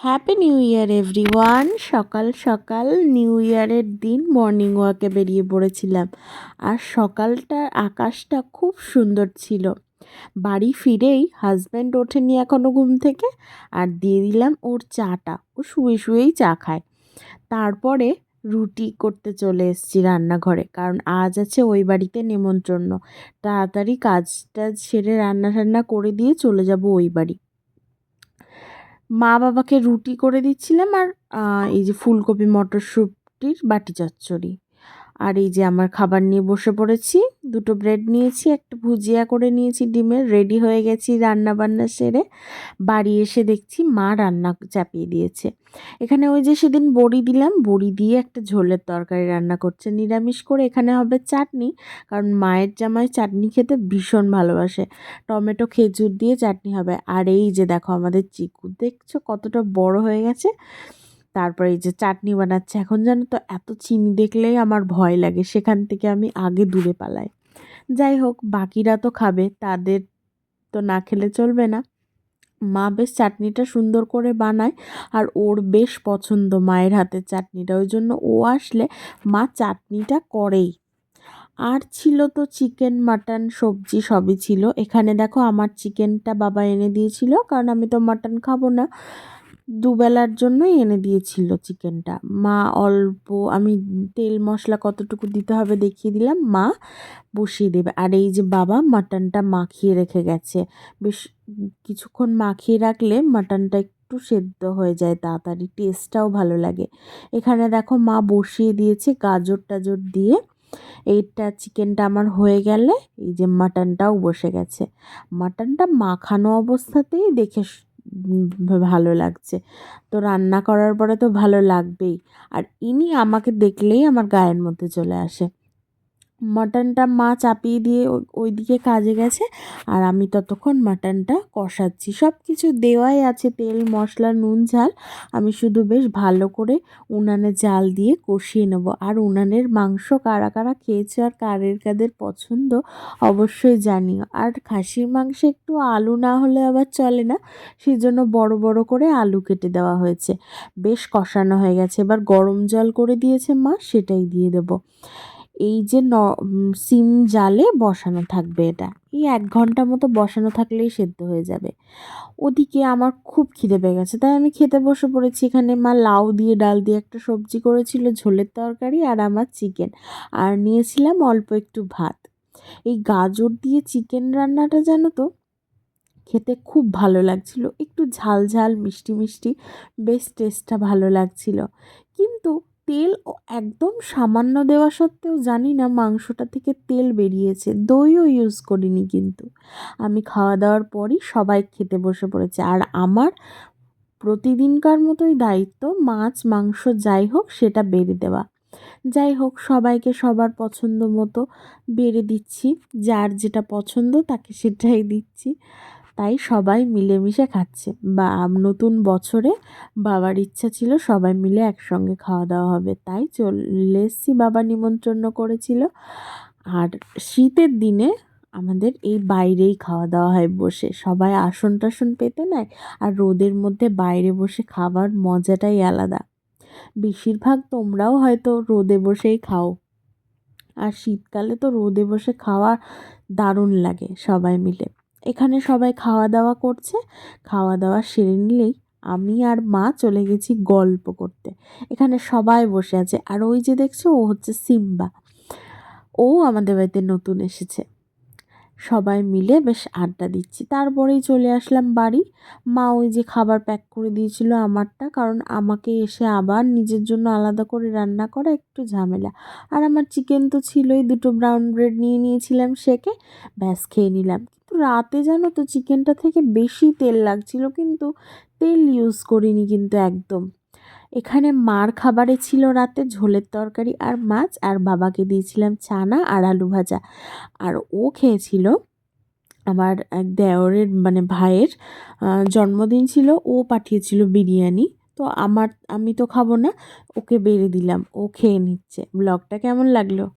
Happy new year everyone সকাল সকাল new ইয়ারের দিন মর্নিং ওয়াকে বেরিয়ে পড়েছিলাম। আর সকালটার আকাশটা খুব সুন্দর ছিল। বাড়ি ফিরেই হাজব্যান্ড ওঠেনি এখনও ঘুম থেকে আর দিয়ে দিলাম ওর চাটা। ও শুয়ে শুয়েই চা খায়। তারপরে রুটি করতে চলে এসেছি রান্নাঘরে কারণ আজ আছে ওই বাড়িতে নেমন্ত্রণ তাড়াতাড়ি কাজটা সেরে রান্না টান্না করে দিয়ে চলে যাব ওই বাড়ি। মা বাবাকে রুটি করে দিচ্ছিলাম আর এই যে ফুলকপি মটরশুঁটির বাটি চচ্চড়ি। আর এই যে আমার খাবার নিয়ে বসে পড়েছি। দুটো ব্রেড নিয়েছি, একটা ভুজিয়া করে নিয়েছি ডিমের রেডি হয়ে গেছি রান্না বান্না সেরে। বাড়ি এসে দেখছি মা রান্না চাপিয়ে দিয়েছে। এখানে ওই যে সেদিন বড়ি দিলাম, বড়ি দিয়ে একটা ঝোলের তরকারি রান্না করছে। নিরামিষ করে এখানে হবে চাটনি, কারণ মায়ের জামাই চাটনি খেতে ভীষণ ভালোবাসে। টমেটো, খেজুর দিয়ে চাটনি হবে। আর এই যে দেখো আমাদের চিকু, দেখছ কতটা বড় হয়ে গেছে? তারপরে এই যে চাটনি বানাচ্ছে। এখন জানো তো, এত চিনি দেখলেই আমার ভয় লাগে। সেখান থেকে আমি আগে দূরে পালাই। যাই হোক, বাকিরা তো খাবে, তাদের তো না খেলে চলবে না। মা বেশ চাটনিটা সুন্দর করে বানায়, আর ওর বেশ পছন্দ মায়ের হাতের চাটনিটা, ওই জন্য ও আসলে মা চাটনিটা করেই। আর ছিল তো চিকেন, মাটন, সবজি সবই ছিল। এখানে দেখো, আমার চিকেনটা বাবা এনে দিয়েছিল, কারণ আমি তো মাটন খাব না। দুবেলার জন্যই এনে দিয়েছিল চিকেনটা। মা অল্প, আমি তেল মশলা কতটুকু দিতে হবে দেখিয়ে দিলাম। মা বসিয়ে দেবে। আর এই যে বাবা, মাটনটা মাখিয়ে রেখে গেছে। বেশ কিছুক্ষণ মাখিয়ে রাখলে মাটনটা একটু সেদ্ধ হয়ে যায়, তাড়াতাড়ি টেস্টটাও ভালো লাগে। এখানে দেখো মা বসিয়ে দিয়েছে গাজর টাজর দিয়ে। এইটা চিকেনটা আমার হয়ে গেলে এই যে মাটনটাও বসে গেছে। মাটনটা মাখানো অবস্থাতেই দেখে ভালো লাগছে। তো রান্না করার পরে তো ভালো লাগবেই। আর ইনি আমাকে দেখলেই আমার গায়ের মধ্যে চলে আসে। মাটনটা মা চাপিয়ে দিয়ে ওই দিকে কাজে গেছে। আর আমি ততক্ষণ মাটনটা কষাচ্ছি। সব কিছু দেওয়াই আছে, তেল, মশলা, নুন, ঝাল। আমি শুধু বেশ ভালো করে উনানে জাল দিয়ে কষিয়ে নেব। আর উনানের মাংস কারা কারা খেয়েছে আর কারের কাদের পছন্দ অবশ্যই জানিও। আর খাসির মাংসে একটু আলু না হলে আবার চলে না সেই জন্য বড় বড় করে আলু কেটে দেওয়া হয়েছে। বেশ কষানো হয়ে গেছে। এবার গরম জল করে দিয়েছে মা, সেটাই দিয়ে দেবো। এই যে ন সিম জালে বসানো থাকবে এটা। এই এক ঘণ্টা মতো বসানো থাকলেই সেদ্ধ হয়ে যাবে। ওদিকে আমার খুব খিদে পেয়ে গেছে, তাই আমি খেতে বসে পড়েছি। এখানে মা লাউ দিয়ে, ডাল দিয়ে একটা সবজি করেছিল, ঝোলের তরকারি আর আমার চিকেন। আর নিয়েছিলাম অল্প একটু ভাত। এই গাজর দিয়ে চিকেন রান্নাটা জানো তো? খেতে খুব ভালো লাগছিল। একটু ঝাল ঝাল, মিষ্টি মিষ্টি, বেশ টেস্টটা ভালো লাগছিল। কিন্তু তেল একদম সামান্য দেওয়া সত্ত্বেও জানি না মাংসটা থেকে তেল বেরিয়েছে। দইও ইউজ করিনি কিন্তু। আমি খাওয়া দাওয়ার পরই সবাই খেতে বসে পড়েছে। আর আমার প্রতিদিনকার মতোই দায়িত্ব মাছ, মাংস যাই হোক সেটা বেড়ে দেওয়া। যাই হোক, সবাইকে সবার পছন্দ মতো বেড়ে দিচ্ছি। যার যেটা পছন্দ তাকে সেটাই দিচ্ছি। তাই সবাই মিলেমিশে খাচ্ছে। বা নতুন বছরে বাবার ইচ্ছা ছিল সবাই মিলে একসঙ্গে খাওয়া দাওয়া হবে, তাই চলে এসছি বাবা নিমন্ত্রণ করেছিল। আর শীতের দিনে আমাদের এই বাইরেই খাওয়া দাওয়া হয় বসে। সবাই আসন টাসন পেতে নেয় আর রোদের মধ্যে বাইরে বসে খাবার মজাটাই আলাদা। বেশিরভাগ তোমরাও হয়তো রোদে বসেই খাও। আর শীতকালে তো রোদে বসে খাওয়া দারুণ লাগে সবাই মিলে। এখানে সবাই খাওয়া দাওয়া করছে। খাওয়া দাওয়া সেরে নিলেই আমি আর মা চলে গেছি গল্প করতে। এখানে সবাই বসে আছে। আর ওই যে দেখছ, ও হচ্ছে সিম্বা। ও আমাদের বাড়িতে নতুন এসেছে। সবাই মিলে বেশ আড্ডা দিচ্ছি। তারপরেই চলে আসলাম বাড়ি। মা ওই যে খাবার প্যাক করে দিয়েছিল আমারটা, কারণ আমাকে এসে আবার নিজের জন্য আলাদা করে রান্না করা একটু ঝামেলা। আর আমার চিকেন তো ছিলই, দুটো ব্রাউন ব্রেড নিয়ে নিয়েছিলাম সেকে, ব্যাস খেয়ে নিলাম। কিন্তু রাতে জানো তো চিকেনটা থেকে বেশি তেল লাগছিল, কিন্তু তেল ইউজ করিনি কিন্তু একদম। এখানে মার খাবারে ছিল রাতে ঝোলের তরকারি আর মাছ, আর বাবাকে দিয়েছিলাম চানা আর আলু ভাজা। আর ও খেয়েছিল আমার এক দেওরের মানে ভাইয়ের জন্মদিন ছিল, ও পাঠিয়েছিল বিরিয়ানি। তো আমার, আমি তো খাব না, ওকে বেড়ে দিলাম, ও খেয়ে নিচ্ছে। ব্লগটা কেমন লাগল?